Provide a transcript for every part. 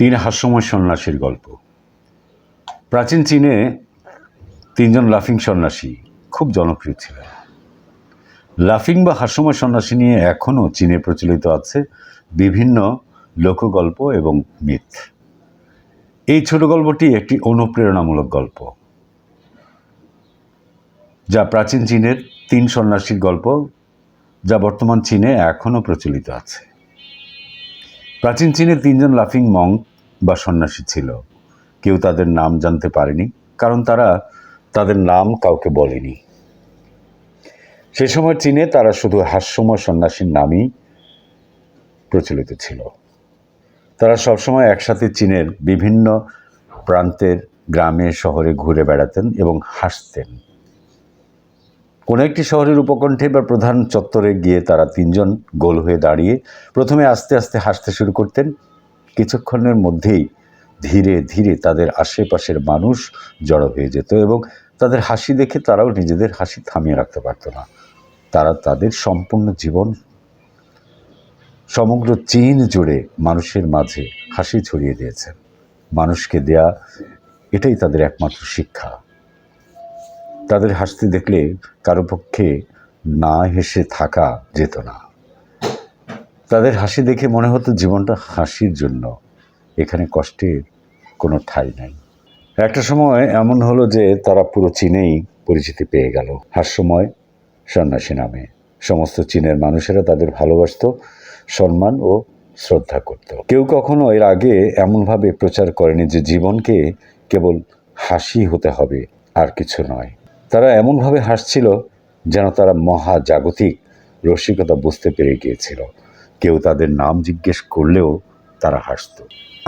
তিন হাস্যময় সন্ন্যাসীর গল্প। প্রাচীন চীনে তিনজন লাফিং সন্ন্যাসী খুব জনপ্রিয় ছিলেন। লাফিং বা হাস্যময় সন্ন্যাসী নিয়ে এখনও চীনে প্রচলিত আছে বিভিন্ন লোকগল্প এবং মিথ। এই ছোট গল্পটি একটি অনুপ্রেরণামূলক গল্প, যা প্রাচীন চীনের তিন সন্ন্যাসীর গল্প, যা বর্তমান চীনে এখনও প্রচলিত আছে। প্রাচীন চীনে তিনজন লাফিং মঙ্ক বা সন্ন্যাসী ছিল। কেউ তাদের নাম জানতে পারেনি, কারণ তারা তাদের নাম কাউকে বলেনি। সে সময় চীনে তারা শুধু হাস্যময় সন্ন্যাসীর নামই প্রচলিত ছিল। তারা সবসময় একসাথে চীনের বিভিন্ন প্রান্তের গ্রামে, শহরে ঘুরে বেড়াতেন এবং হাসতেন। কোনো একটি শহরের উপকণ্ঠে বা প্রধান চত্বরে গিয়ে তারা তিনজন গোল হয়ে দাঁড়িয়ে প্রথমে আস্তে আস্তে হাসতে শুরু করতেন। কিছুক্ষণের মধ্যেই ধীরে ধীরে তাদের আশেপাশের মানুষ জড়ো হয়ে যেত এবং তাদের হাসি দেখে তারাও নিজেদের হাসি থামিয়ে রাখতে পারত না। তারা তাদের সম্পূর্ণ জীবন, সমগ্র চীন জুড়ে মানুষের মাঝে হাসি ছড়িয়ে দিয়েছেন মানুষকে দেয়া এটাই তাদের একমাত্র শিক্ষা। তাদের হাসতে দেখলে কারও পক্ষে না হেসে থাকা যেত না। তাদের হাসি দেখে মনে হতো জীবনটা হাসির জন্য। এখানে কষ্টের কোনো ঠাই নাই। একটা সময় এমন হলো যে তারা পুরো চীনেই পরিচিতি পেয়ে গেল। হাস্যময় সন্ন্যাসী নামে। সমস্ত চীনের মানুষেরা তাদের ভালোবাসত, সম্মান ও শ্রদ্ধা করত। কেউ কখনো এর আগে এমনভাবে প্রচার করেনি যে জীবনকে কেবল হাসি হতে হবে আর কিছু নয়। তারা এমনভাবে হাসছিল যেন তারা মহাজাগতিক রসিকতা বুঝতে পেরে গিয়েছিল। কেউ তাদের নাম জিজ্ঞেস করলেও তারা হাসত।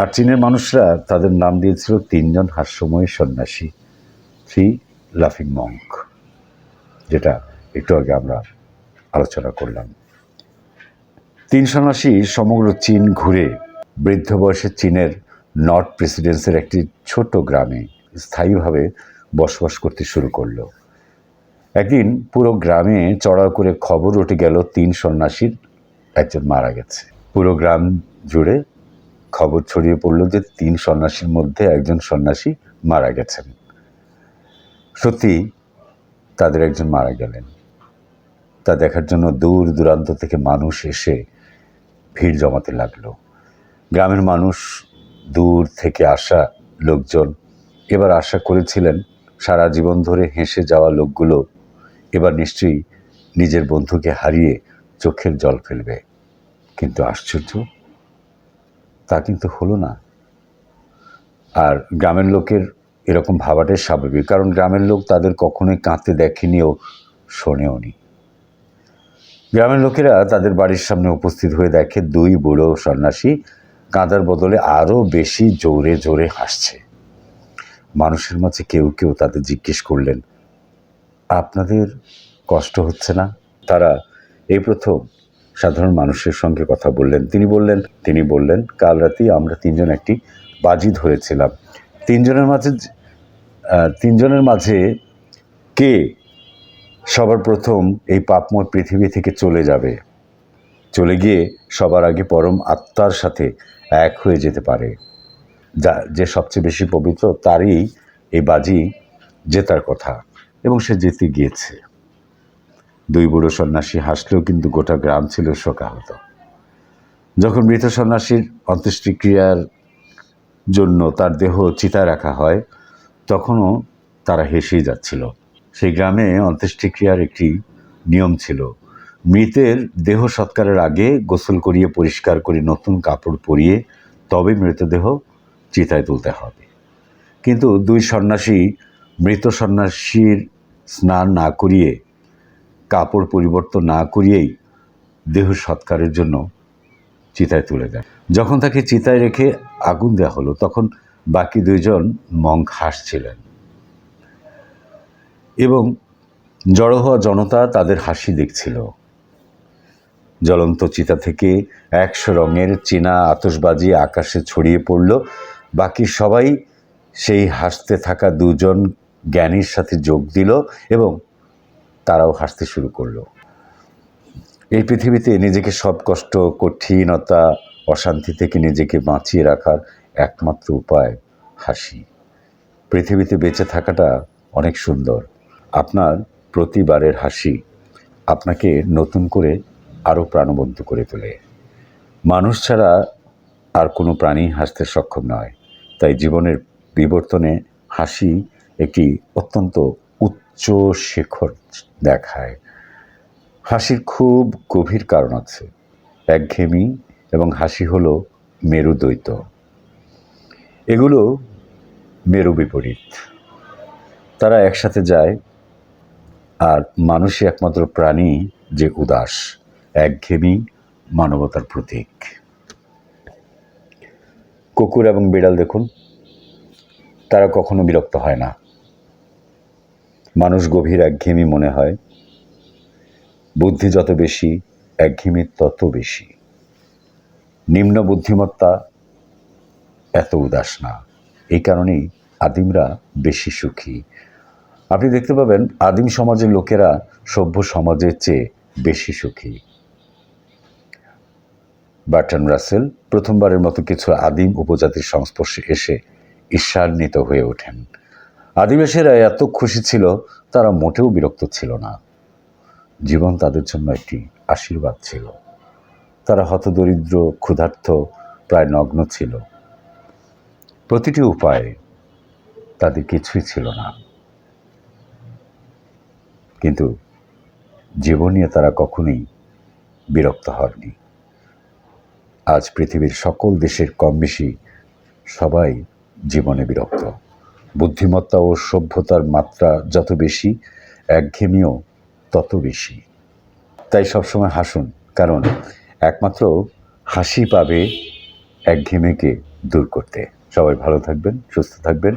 আর চীনের মানুষরা তাদের নাম দিয়েছিল তিনজন হাস্যময় সন্ন্যাসী, থ্রি লাফিং মঙ্ক, যেটা একটু আগে আমরা আলোচনা করলাম। তিন সন্ন্যাসী সমগ্র চীন ঘুরে বৃদ্ধ বয়সে চীনের নর্থ প্রেসিডেন্সির একটি ছোট গ্রামে স্থায়ীভাবে বসবাস করতে শুরু করল। একদিন পুরো গ্রামে চড়াও করে খবর উঠে গেল তিন সন্ন্যাসীর একজন মারা গেছে। পুরো গ্রাম জুড়ে খবর ছড়িয়ে পড়ল যে তিন সন্ন্যাসীর মধ্যে একজন সন্ন্যাসী মারা গেছেন। সত্যি তাদের একজন মারা গেলেন। তা দেখার জন্য দূর দূরান্ত থেকে মানুষ এসে ভিড় জমাতে লাগল। গ্রামের মানুষ দূর থেকে আসা লোকজন এবার আশা করেছিলেন সারা জীবন ধরে হেসে যাওয়া লোকগুলো এবার নিশ্চয়ই নিজের বন্ধুকে হারিয়ে চোখের জল ফেলবে। কিন্তু আশ্চর্য, তা কিন্তু হলো না। আর গ্রামের লোকের এরকম ভাবাটাই স্বাভাবিক, কারণ গ্রামের লোক তাদের কখনোই কাঁদতে দেখেনি ও শোনেও নি। গ্রামের লোকেরা তাদের বাড়ির সামনে উপস্থিত হয়ে দেখে দুই বুড়ো সন্ন্যাসী কাঁদার বদলে আরও বেশি জোরে জোরে হাসছে। মানুষের মাঝে কেউ কেউ তাদের জিজ্ঞেস করলেন, আপনাদের কষ্ট হচ্ছে না? তারা এই প্রথম সাধারণ মানুষের সঙ্গে কথা বললেন। তিনি বললেন তিনি বললেন, কাল রাতেই আমরা তিনজন একটি বাজি ধরেছিলাম। তিনজনের মাঝে তিনজনের মাঝে কে সবার প্রথম এই পাপময় পৃথিবী থেকে চলে যাবে? চলে গিয়ে সবার আগে পরম আত্মার সাথে এক হয়ে যেতে পারে। যা, যে সবচেয়ে বেশি পবিত্র, তারই এই বাজি জেতার কথা, এবং সে জিতে গিয়েছে। দুই বুড়ো সন্ন্যাসী হাসলেও কিন্তু গোটা গ্রাম ছিল শোকাহত। যখন মৃত সন্ন্যাসীর অন্ত্যেষ্টিক্রিয়ার জন্য তার দেহ চিতায় রাখা হয়, তখনও তারা হেসেই যাচ্ছিল। সেই গ্রামে অন্ত্যেষ্টিক্রিয়ার একটি নিয়ম ছিল, মৃতের দেহ সৎকারের আগে গোসল করিয়ে পরিষ্কার করে নতুন কাপড় পরিয়ে তবে মৃতদেহ চিতায় তুলতে হবে। কিন্তু দুই সন্ন্যাসী মৃত সন্ন্যাসীর স্নান না করিয়ে কাপড় পরিবর্তন না করিয়েই দেহ সৎকারের জন্য চিতায় তুলে দেয়। যখন তাকে চিতায় রেখে আগুন দেওয়া হলো, তখন বাকি দুইজন মঙ্ক হাসছিলেন। এবং জড়ো হওয়া জনতা তাদের হাসি দেখছিল। জ্বলন্ত চিতা থেকে একশো রঙের চীনা আতশবাজি আকাশে ছড়িয়ে পড়ল। বাকি সবাই সেই হাসতে থাকা দুজন জ্ঞানীর সাথে যোগ দিল এবং তারাও হাসতে শুরু করল। এই পৃথিবীতে নিজেকে সব কষ্ট কঠিনতা, অশান্তি থেকে নিজেকে বাঁচিয়ে রাখার একমাত্র উপায় হাসি। পৃথিবীতে বেঁচে থাকাটা অনেক সুন্দর। আপনার প্রতিবারের হাসি আপনাকে নতুন করে আরও প্রাণবন্ত করে তোলে। মানুষ ছাড়া আর কোনো প্রাণী হাসতে সক্ষম নয়। তাই জীবনের বিবর্তনে হাসি একটি অত্যন্ত উচ্চ শিখর দেখায়। হাসির খুব গভীর কারণ আছে। একঘেয়েমি এবং হাসি হলো মেরুদ্বৈত। এগুলো মেরু বিপরীত। তারা একসাথে যায় আর মানুষই একমাত্র প্রাণী যে উদাস, একঘেয়েমি মানবতার প্রতীক। কুকুর এবং বিড়াল দেখুন, তারা কখনো বিরক্ত হয় না। মানুষ গভীর একঘেয়েমি মনে হয়। বুদ্ধি যত বেশি, একঘেয়েমি তত বেশি। নিম্ন বুদ্ধিমত্তা এত উদাস না। এই কারণেই আদিমরা বেশি সুখী। আপনি দেখতে পাবেন, আদিম সমাজের লোকেরা সভ্য সমাজের চেয়ে বেশি সুখী। বার্টন রাসেল প্রথমবারের মতো কিছু আদিম উপজাতির সংস্পর্শে এসে ঈর্ষান্বিত হয়ে ওঠেন। আদিবাসীরা এত খুশি ছিল, তারা মোটেও বিরক্ত ছিল না। জীবন তাদের জন্য একটি আশীর্বাদ ছিল। তারা হতদরিদ্র, ক্ষুধার্ত, প্রায় নগ্ন ছিল। প্রতিটি উপায়ে তাদের কিছুই ছিল না। কিন্তু জীবন তারা কখনোই বিরক্ত হননি। আজ পৃথিবীর সকল দেশের কম বেশি সবাই জীবনে বিরক্ত। বুদ্ধিমত্তা ও সভ্যতার মাত্রা যত বেশি, একঘেয়েমিও তত বেশি। তাই সবসময় হাসুন, কারণ একমাত্র হাসি পাবে একঘেয়েমিকে দূর করতে। সবাই ভালো থাকবেন, সুস্থ থাকবেন।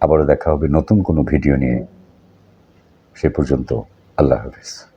আবারও দেখা হবে নতুন কোনো ভিডিও নিয়ে। সে পর্যন্ত আল্লাহ হাফিজ।